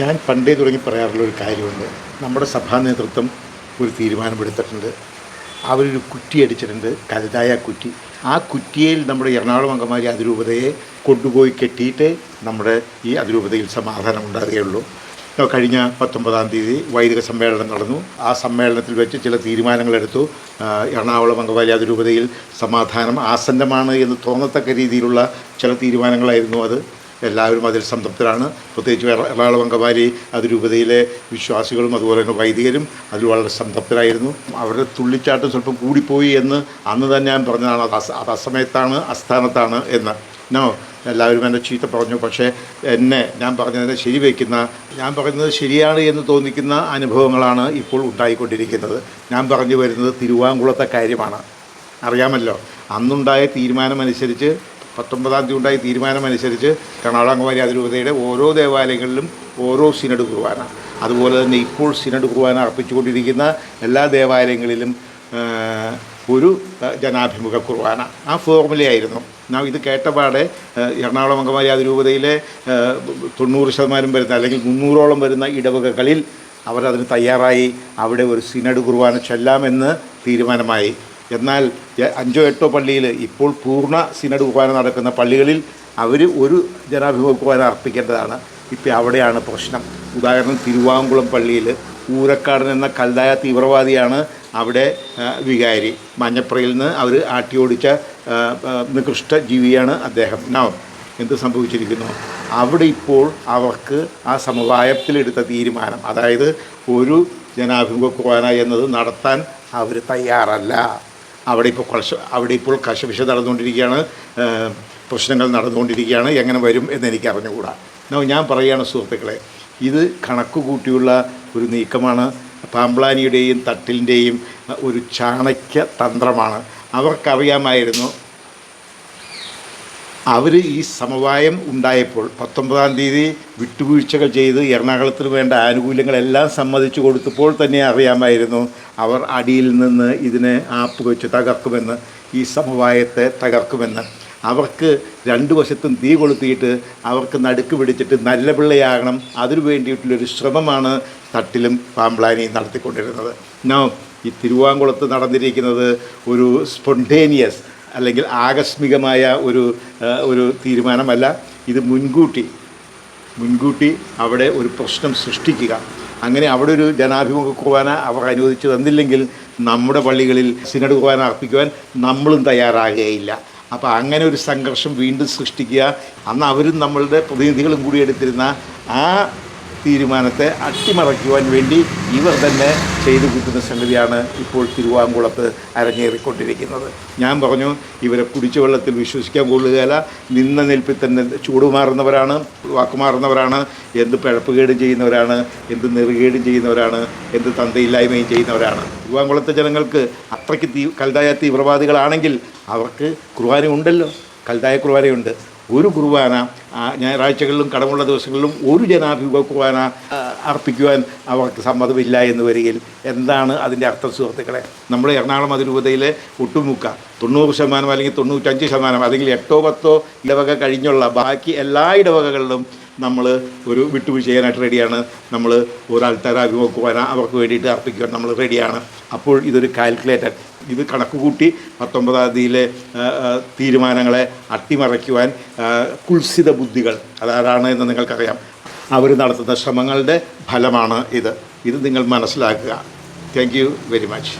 ഞാൻ പണ്ടേ തുടങ്ങി പറയാറുള്ള ഒരു കാര്യമുണ്ട്. നമ്മുടെ സഭാ നേതൃത്വം ഒരു തീരുമാനമെടുത്തിട്ടുണ്ട്. അവരൊരു കുറ്റി അടിച്ചിട്ടുണ്ട് കരുതായ കുറ്റി. ആ കുറ്റിയിൽ നമ്മുടെ എറണാകുളം അങ്കമാരി അതിരൂപതയെ കൊണ്ടുപോയി കെട്ടിയിട്ട് നമ്മുടെ ഈ അതിരൂപതയിൽ സമാധാനം ഉണ്ടാകുകയുള്ളൂ. കഴിഞ്ഞ പത്തൊമ്പതാം തീയതി വൈദിക സമ്മേളനം നടന്നു. ആ സമ്മേളനത്തിൽ വെച്ച് ചില തീരുമാനങ്ങളെടുത്തു. എറണാകുളം അങ്കമാലി അതിരൂപതയിൽ സമാധാനം ആസന്നമാണ് എന്ന് തോന്നത്തക്ക രീതിയിലുള്ള ചില തീരുമാനങ്ങളായിരുന്നു അത്. എല്ലാവരും അതിൽ സംതൃപ്തരാണ്. പ്രത്യേകിച്ച് എറ- എറണാകുളം അങ്കമാലി അതിരൂപതയിലെ വിശ്വാസികളും അതുപോലെ തന്നെ വൈദികരും അതിൽ വളരെ സംതൃപ്തരായിരുന്നു. അവരുടെ തുള്ളിച്ചാട്ടം സ്വല്പം കൂടിപ്പോയി എന്ന് അന്ന് തന്നെ ഞാൻ പറഞ്ഞതാണ്. അത് അസമയത്താണ് അസ്ഥാനത്താണ് എന്ന്. നോ എല്ലാവരും എന്നെ ചീത്ത പറഞ്ഞു. പക്ഷേ എന്നെ ഞാൻ പറഞ്ഞതിനെ ശരിവയ്ക്കുന്ന ഞാൻ പറയുന്നത് ശരിയാണ് എന്ന് തോന്നിക്കുന്ന അനുഭവങ്ങളാണ് ഇപ്പോൾ ഉണ്ടായിക്കൊണ്ടിരിക്കുന്നത്. ഞാൻ പറഞ്ഞു വരുന്നത് തിരുവാങ്കുളത്തെ കാര്യമാണ്. അറിയാമല്ലോ? അന്നുണ്ടായ തീരുമാനമനുസരിച്ച് പത്തൊമ്പതാം തീയതി ഉണ്ടായ തീരുമാനമനുസരിച്ച് കർണാടകകുമാരി അതിരൂപതയുടെ ഓരോ ദേവാലയങ്ങളിലും ഓരോ സിനഡ് കുർബാന. അതുപോലെ തന്നെ ഇപ്പോൾ സിനഡ് കുർബാന അർപ്പിച്ചുകൊണ്ടിരിക്കുന്ന എല്ലാ ദേവാലയങ്ങളിലും ഒരു ജനാഭിമുഖ കുർബാന. ആ ഫോർമുലയായിരുന്നു. നാം ഇത് കേട്ടപാടെ എറണാകുളം അംഗമാരി അതിരൂപതയിലെ തൊണ്ണൂറ് ശതമാനം വരുന്ന അല്ലെങ്കിൽ മുന്നൂറോളം വരുന്ന ഇടവകകളിൽ അവരതിന് തയ്യാറായി അവിടെ ഒരു സിനഡ് കുർബാന ചെല്ലാമെന്ന് തീരുമാനമായി. എന്നാൽ അഞ്ചോ എട്ടോ പള്ളിയിൽ ഇപ്പോൾ പൂർണ സിനഡ് കുർബാന നടക്കുന്ന പള്ളികളിൽ അവർ ഒരു ജനാഭിമുഖ കുർബാന അർപ്പിക്കേണ്ടതാണ്. ഇപ്പം അവിടെയാണ് പ്രശ്നം. ഉദാഹരണം തിരുവാങ്കുളം പള്ളിയിൽ ഊരക്കാടൻ എന്ന കൽതായ തീവ്രവാദിയാണ് അവിടെ വികാരി. മഞ്ഞപ്പുറയിൽ നിന്ന് അവർ ആട്ടിയോടിച്ച നികൃഷ്ട ജീവിയാണ് അദ്ദേഹം. നവം എന്ത് സംഭവിച്ചിരിക്കുന്നു? അവിടെ ഇപ്പോൾ അവർക്ക് ആ സമവായത്തിലെടുത്ത തീരുമാനം അതായത് ഒരു ജനാഭിമുഖ കുർബാന എന്നത് നടത്താൻ അവർ തയ്യാറല്ല. അവിടെ ഇപ്പോൾ കശ അവിടെ ഇപ്പോൾ കശപിശ നടന്നുകൊണ്ടിരിക്കുകയാണ് പ്രശ്നങ്ങൾ നടന്നുകൊണ്ടിരിക്കുകയാണ് എങ്ങനെ വരും എന്ന് എനിക്ക് അറിഞ്ഞുകൂടാ. ഞാൻ പറയുകയാണ് സുഹൃത്തുക്കളെ ഇത് കണക്ക് കൂട്ടിയുള്ള ഒരു നീക്കമാണ്. പാമ്പ്ലാനിയുടെയും തട്ടിലിന്റെയും ഒരു ചാണക്യ തന്ത്രമാണ്. അവർക്കറിയാമായിരുന്നു അവർ ഈ സമവായം ഉണ്ടായപ്പോൾ പത്തൊമ്പതാം തീയതി വിട്ടുവീഴ്ചകൾ ചെയ്ത് എറണാകുളത്തിന് വേണ്ട ആനുകൂല്യങ്ങളെല്ലാം സമ്മതിച്ചു കൊടുത്തപ്പോൾ തന്നെ അറിയാമായിരുന്നു അവർ അടിയിൽ നിന്ന് ഇതിനെ ആപ്പ് വെച്ച് തകർക്കുമെന്ന് ഈ സമവായത്തെ തകർക്കുമെന്ന്. അവർക്ക് രണ്ട് വശത്തും തീ കൊളുത്തിയിട്ട് അവർക്ക് നടുക്ക് പിടിച്ചിട്ട് നല്ല പിള്ളയാകണം. അതിനു വേണ്ടിയിട്ടുള്ളൊരു ശ്രമമാണ് തട്ടിലും പാമ്പ്ലാനിയും നടത്തിക്കൊണ്ടിരുന്നത്. നോ ഈ തിരുവാങ്കുളത്ത് നടന്നിരിക്കുന്നത് ഒരു സ്പോണ്ടേനിയസ് അല്ലെങ്കിൽ ആകസ്മികമായ ഒരു ഒരു തീരുമാനമല്ല. ഇത് മുൻകൂട്ടി മുൻകൂട്ടി അവിടെ ഒരു പ്രശ്നം സൃഷ്ടിക്കുക. അങ്ങനെ അവിടെ ഒരു ജനാഭിമുഖ കുർബാന അവർ അനുവദിച്ചു തന്നില്ലെങ്കിൽ നമ്മുടെ പള്ളികളിൽ സിനഡ് കുർബാന അർപ്പിക്കുവാൻ നമ്മളും തയ്യാറാകുകയില്ല. അപ്പോൾ അങ്ങനെ ഒരു സംഘർഷം വീണ്ടും സൃഷ്ടിക്കുക. അന്ന് അവരും നമ്മളുടെ പ്രതിനിധികളും കൂടി എടുത്തിരുന്ന ആ തീരുമാനത്തെ അട്ടിമറയ്ക്കുവാൻ വേണ്ടി ഇവർ തന്നെ ചെയ്തു കൂട്ടുന്ന സംഗതിയാണ് ഇപ്പോൾ തിരുവാങ്കുളത്ത് അരങ്ങേറിക്കൊണ്ടിരിക്കുന്നത്. ഞാൻ പറഞ്ഞു ഇവരെ കുടിച്ചുവെള്ളത്തിൽ വിശ്വസിക്കാൻ കൊള്ളുകയില്ല. നിന്ന നിൽപ്പിൽ തന്നെ ചൂടുമാറുന്നവരാണ് വാക്കുമാറുന്നവരാണ് എന്ത് പിഴപ്പുകേടും ചെയ്യുന്നവരാണ് എന്ത് നെറുകേടും ചെയ്യുന്നവരാണ് എന്ത് തന്തയില്ലായ്മയും ചെയ്യുന്നവരാണ്. തിരുവാങ്കുളത്തെ ജനങ്ങൾക്ക് അത്രയ്ക്ക് തീ കൽതായ തീവ്രവാദികളാണെങ്കിൽ അവർക്ക് കുർബാന ഉണ്ടല്ലോ കൽതായ കുർബാനയുണ്ട്. ഒരു കുർബാന ഞായറാഴ്ചകളിലും കടമുള്ള ദിവസങ്ങളിലും ഒരു ജനാഭിമുഖ കുർബാന അർപ്പിക്കുവാൻ അവർക്ക് സമ്മതമില്ല എന്ന് വരികയിൽ എന്താണ് അതിന്റെ അർത്ഥം സുഹൃത്തുക്കളെ? നമ്മുടെ എറണാകുളം അതിരൂപതയിലെ ഒട്ടുമുക്ക തൊണ്ണൂറ് ശതമാനം അല്ലെങ്കിൽ തൊണ്ണൂറ്റഞ്ച് ശതമാനം അല്ലെങ്കിൽ എട്ടോ പത്തോ ഇടവക കഴിഞ്ഞുള്ള ബാക്കി എല്ലാ ഇടവകകളിലും നമ്മൾ ഒരു വിട്ടുവീഴ്ച ചെയ്യാനായിട്ട് റെഡിയാണ് നമ്മൾ ഒരാൾക്കാരെ അഭിമുഖക്കുവാൻ അവർക്ക് വേണ്ടിയിട്ട് അർപ്പിക്കുവാൻ നമ്മൾ റെഡിയാണ് അപ്പോൾ ഇതൊരു കാൽക്കുലേറ്റർ ഇത് കണക്ക് കൂട്ടി പത്തൊമ്പതാം തീയതിയിലെ തീരുമാനങ്ങളെ അട്ടിമറയ്ക്കുവാൻ ആ, കുൽസിത ബുദ്ധികൾ അതാരാണ് എന്ന് നിങ്ങൾക്കറിയാം. അവർ നടത്തുന്ന ശ്രമങ്ങളുടെ ഫലമാണ് ഇത്. ഇത് നിങ്ങൾ മനസ്സിലാക്കുക. Thank you very much